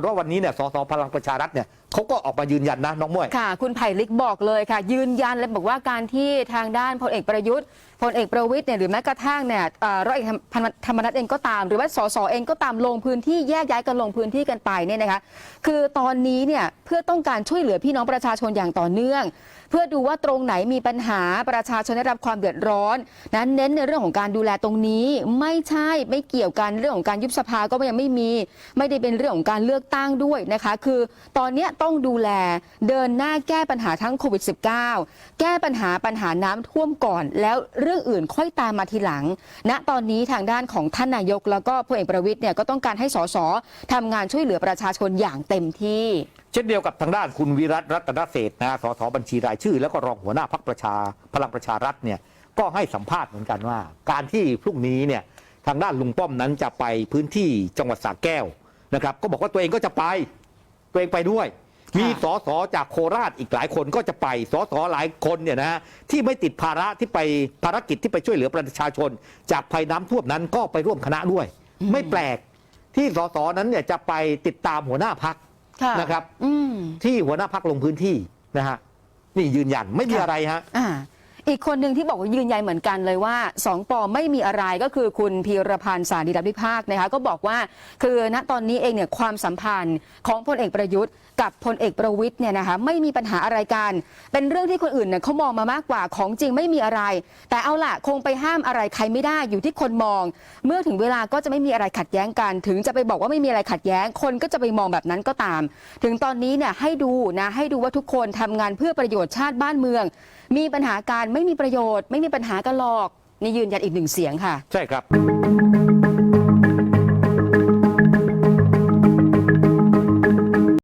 ฏว่าวันนี้เนี่ยสสพลังประชารัฐเนี่ยเขาก็ออกมายืนยันนะน้องมวย ค่ะ คุณไผ่ลิกบอกเลยค่ะ ยืนยันเลยบอกว่าการที่ทางด้านพลเอกประยุทธ์ พลเอกประวิตยเนี่ยหรือแม้กระทั่งเนี่ยเอ่อร้อยเอกธรรมนัฐเองก็ตาม หรือว่าสสเองก็ตามลงพื้นที่แยกย้ายกันลงพื้นที่กันไปเนี่ยนะคะคือตอนนี้เนี่ยเพื่อต้องการช่วยเหลือพี่น้องประชาชนอย่างต่อเนื่อง เพื่อดูว่าตรงไหนมีปัญหาประชาชนได้รับความเดือดร้อนนั้นเน้นในเรื่องของการดูแลตรงนี้ไม่ใช่ไม่เกี่ยวกันเรื่องของการยุบสภาก็ยังไม่มี ไม่ได้เป็นเรื่องของการเลือกตั้งด้วยนะคะ คือตอนเนี้ยต้องดูแลเดินหน้าแก้ปัญหาทั้งโควิด -19 แก้ปัญหาปัญหาน้ำท่วมก่อนแล้วเรื่องื่องอื่นค่อยตามมาทีหลัง ณตอนนี้ทางด้านของท่านนายก แล้วก็พลเอกประวิตยเนี่ยก็ต้องการให้สสทำงานช่วยเหลือประชาชนอย่างเต็มที่ เช่นเดียวกับทางด้านคุณวิรัตรัตนเศรษฐ์นะสสบัญชีรายชื่อ แล้วก็รองหัวหน้าพักประชาพลังประชารัฐเนี่ยก็ให้สัมภาษณ์เหมือนกันว่า การที่พรุ่งนี้เนี่ยทางด้านลุงป้อมนั้นจะไปพื้นที่จังหวัดสระแก้วนะครับ ก็บอกว่าตัวเองก็จะไป ตัวเองไปด้วย ค่ะมีสสจากโคราชอีกหลายคนก็จะไปสสหลายคนเนี่ยนะฮะที่ไม่ติดภาระที่ไปภารกิจที่ไปช่วยเหลือประชาชน จากภัยน้ำท่วมนั้นก็ไปร่วมคณะด้วย ไม่แปลกที่สสนั้นเนี่ยจะไปติดตามหัวหน้าพักค่ะนะครับอืมที่หัวหน้าพักลงพื้นที่นะฮะนี่ยืนยันไม่มีค่ะอะไรฮะ อีกคนหนึ่งที่บอกว่ายืนยันเหมือนกันเลยว่าสองปอไม่มีอะไรก็คือคุณพีรพันธ์สารีรัฐวิภาคนะคะก็บอกว่าคือณตอนนี้เองเนี่ยความสัมพันธ์ของพลเอกประยุทธ์ กับพลเอกประวิทย์เนี่ยนะคะไม่มีปัญหาอะไรกัน เป็นเรื่องที่คนอื่นเนี่ยเขามองมามากกว่าของจริงไม่มีอะไร แต่เอาล่ะคงไปห้ามอะไรใครไม่ได้อยู่ที่คนมอง เมื่อถึงเวลาก็จะไม่มีอะไรขัดแย้งกัน ถึงจะไปบอกว่าไม่มีอะไรขัดแย้ง คนก็จะไปมองแบบนั้นก็ตาม ถึงตอนนี้เนี่ยให้ดูนะให้ดูว่าทุกคนทำงานเพื่อประโยชน์ชาติบ้านเมือง มีปัญหาการไม่มีประโยชน์ ไม่มีปัญหากันหรอก นี่ยืนยันอีกหนึ่งเสียงค่ะ ใช่ครับ